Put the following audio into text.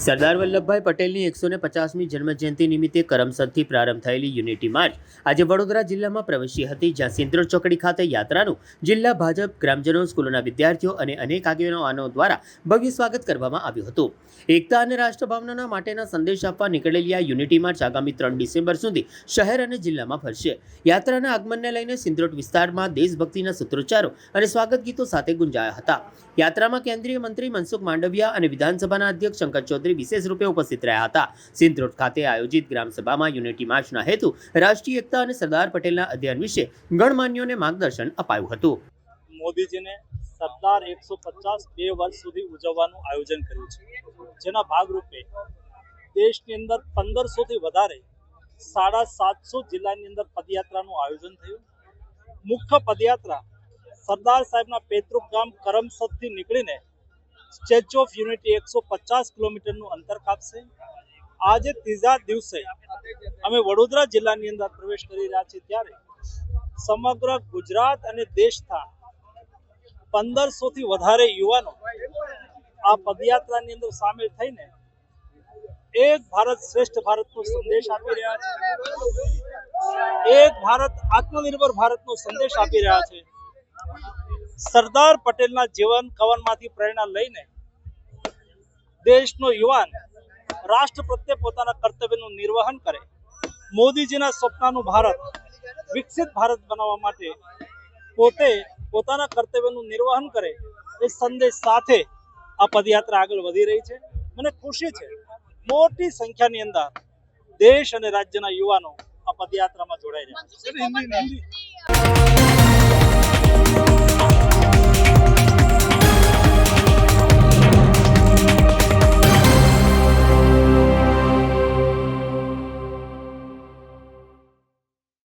સરદાર વલ્લભભાઈ પટેલની એકસો ને પચાસમી જન્મજયંતિ નિમિત્તે કરમસદથી પ્રારંભ થયેલી યુનિટી માર્ચ આજે વડોદરા જિલ્લામાં પ્રવેશી હતી, જ્યાં સિંદ્રોડ ચોકડી ખાતે યાત્રાનું જિલ્લા ભાજપ ગ્રામજનો, સ્કૂલોના વિદ્યાર્થીઓ અને અનેક આગેવાનો દ્વારા ભવ્ય સ્વાગત કરવામાં આવ્યું હતું. એકતા અને રાષ્ટ્રભાવના માટેના સંદેશ આપવા નીકળેલી આ યુનિટી માર્ચ આગામી ત્રણ ડિસેમ્બર સુધી શહેર અને જિલ્લામાં ફરશે. યાત્રાના આગમનને લઈને સિંદ્રોટ વિસ્તારમાં દેશભક્તિના સૂત્રોચ્ચારો અને સ્વાગત ગીતો સાથે ગુંજાયા હતા. યાત્રામાં કેન્દ્રીય મંત્રી મનસુખ માંડવિયા અને વિધાનસભાના અધ્યક્ષ શંકર ચૌધરી વિશેષ રૂપે ઉપસ્થિત રહ્યા હતા. સિંધરોડ ખાતે આયોજિત ગ્રામસભામાં યુનિટી માર્ચના હેતુ રાષ્ટ્રીય એકતા અને સરદાર પટેલના અધ્યયન વિશે ગણમાન્યોને માર્ગદર્શન અપાયું હતું. મોદીજીને સરદાર એકસો પચાસ બે વર્ષ સુધી ઉજવવાનું આયોજન કર્યું છે. જેના ભાગરૂપે દેશની અંદર પંદરસોથી વધારે સાડા સાતસો જિલ્લાની અંદર પદયાત્રાનું આયોજન થયું. મુખ્ય પદયાત્રા સરદાર સાહેબના પેતૃક ગામ કરમસદથી નીકળીને સ્ટેચ્યુ ઓફ યુનિટી એકસો પચાસ કિલોમીટરનું અંતર કાપશે. આજે ત્રીજા દિવસે અમે વડોદરા જિલ્લાની અંદર પ્રવેશ કરી રહ્યા છીએ ત્યારે સમગ્ર ગુજરાત અને દેશના પંદરસો થી વધારે યુવાનો આ પદયાત્રાની અંદર સામેલ થઈને એક ભારત શ્રેષ્ઠ ભારતનો સંદેશ આપી રહ્યા છે. એક ભારત આત્મનિર્ભર ભારતનો સંદેશ આપી રહ્યા છે. સરદાર પટેલના જીવન કવનમાંથી પ્રેરણા લઈને દેશનો યુવાન રાષ્ટ્ર પ્રત્યે પોતાના કર્તવ્યનું નિર્વહન કરે મોદીજીના સ્વપ્નનું ભારત વિકસિત ભારત બનાવવા માટે પોતે પોતાના કર્તવ્યનું નિર્વહન કરે એ સંદેશ સાથે આ પદયાત્રા આગળ વધી રહી છે. મને ખુશી છે મોટી સંખ્યાની અંદર દેશ અને રાજ્યના યુવાનો આ પદયાત્રામાં જોડાઈ રહ્યા છે.